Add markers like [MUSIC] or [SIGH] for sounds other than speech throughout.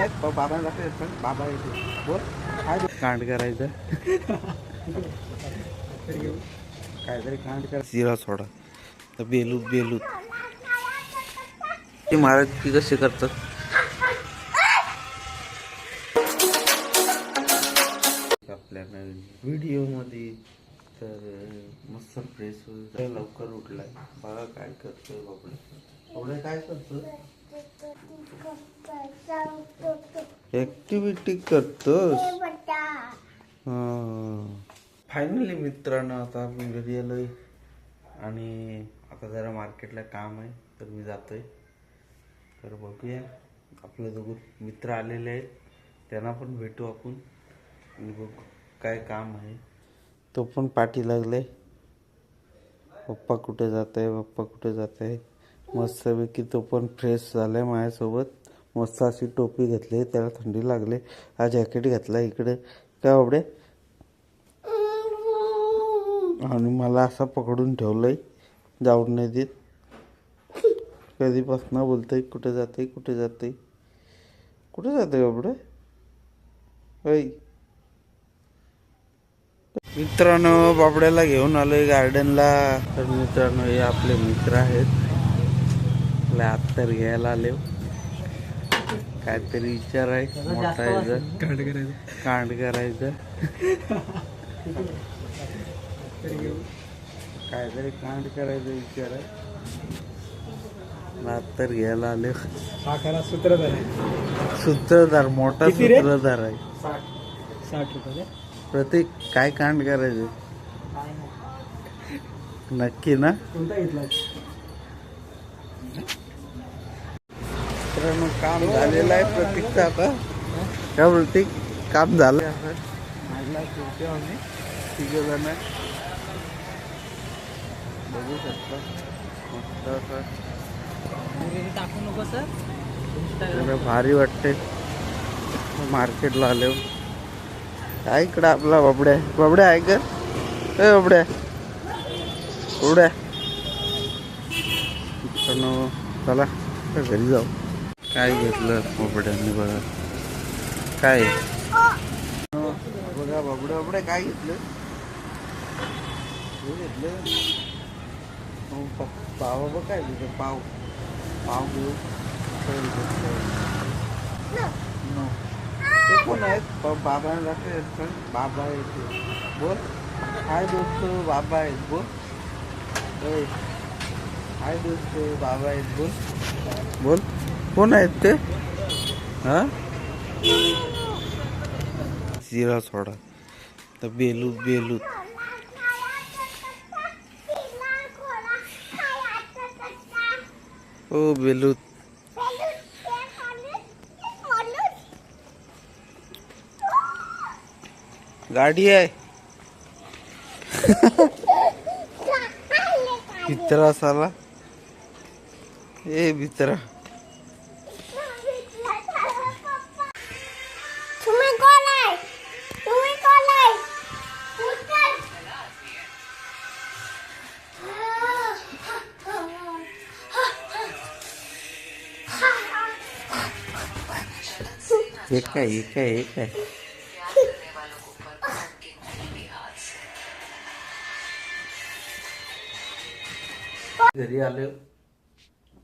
आहेत. ब- बाबांना पण बाबा येते बोल. काय? कांड करायचं. काहीतरी कांड कर. जिरा सोडा. तर बेलूत बेलूत. ते महाराज ती कसे करतात आपल्या नवीन व्हिडिओमध्ये तर मस्त फ्रेश लवकर उठलाय. बघा काय करतोय बाबडे बाबडे काय करतोय? ऍक्टिव्हिटी करतोस? फायनली मित्रांनो आता मी घरी आलोय. आणि आता जरा मार्केटला काम आहे तर मी जातोय. तर बघूया. आपले दोघं मित्र आलेले आहेत. त्यांना पण भेटू आपण. आणि बघू काय काम आहे. तो पण पाठी लागले पप्पा कुठे जात आहे पप्पा कुठे जात आहे मस्तपैकी तो पण फ्रेश झालाय माझ्यासोबत. मस्त अशी टोपी घेतली त्याला थंडी लागली. हा जॅकेट घातला इकडे. काय बाबडे? आणि मला असं पकडून ठेवलंय जाऊन नाही देत. कधीपासून बोलतोय कुठे जाते कुठे जाते कुठे जाते बाबडे? होय मित्रांनो बाबड्याला घेऊन आलोय गार्डनला तर मित्रांनो हे आपले मित्र आहेत. आपले अत्तर घ्यायला आले काहीतरी विचार आहे मोठा आहे जर. कांड करायचं. काहीतरी कांड करायचं विचार आहे. अत्तर घ्यायला आले साखरा सूत्रधार आहे. सूत्रधार मोठा? सूत्रधार आहे. साठ. साठ रुपये प्रतीक काय कांड करायचं? नक्की ना? कोणता घेतला? मित्रांनो काम झालेलं आहे प्रतीकचं आता. काय प्रतीक काम झालं. आहे माझला आम्ही तिघ जण बघू शकता. मस्त असं टाकू नको सर भारी वाटते मार्केटला आले काय इकडं आपला बाबड्या बाबड्या आहे का? ए बाबड्या. बाबड्या. चला घरी जाऊ. काय घेतलं बाबड्यांनी बघा. काय? बघा बाबड्या बाबड्या काय घेतलं? घेतलं? प- पाव बघ काय घेतलं? पाव. पाव घेऊ. ते कोण आहेत? बाबा बाबांना पण बाबा आहेत. बोल. काय दोस्त? बाबा आहेत. बोल. ओय. हाय दोस्त बाबा आहेत बोल. बोल. कोण आहेत ते? हा? जिरा सोडा. तर बेलूत बेलूत. ओ बेलूत. गाडी आहे. [LAUGHS] भित्रा साला ए भित्रा तुम्ही कोण आहे तुम्ही कोण आहे उत्तर एक काय एक काय एक काय? घरी आलो.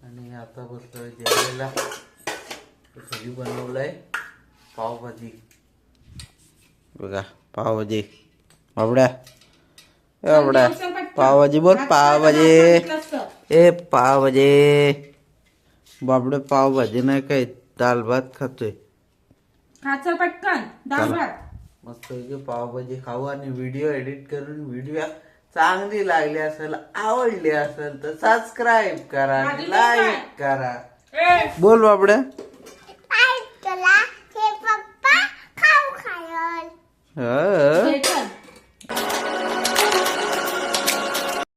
आणि आता बसलोय जेवायला घरी बनवलंय पावभाजी. बघा पावभाजी. बाबड्या बाबड्या पावभाजी बोल पावभाजी. ए पावभाजी. बाबडे पावभाजी नाही काय दाल भात खातोय. पटकन. डाळ भात. मस्त पावभाजी खाऊ आणि व्हिडिओ एडिट करून व्हिडिओ चांगली लागली असेल आवडली असेल तर सबस्क्राईब करा लाईक करा. बोल बाबड्या.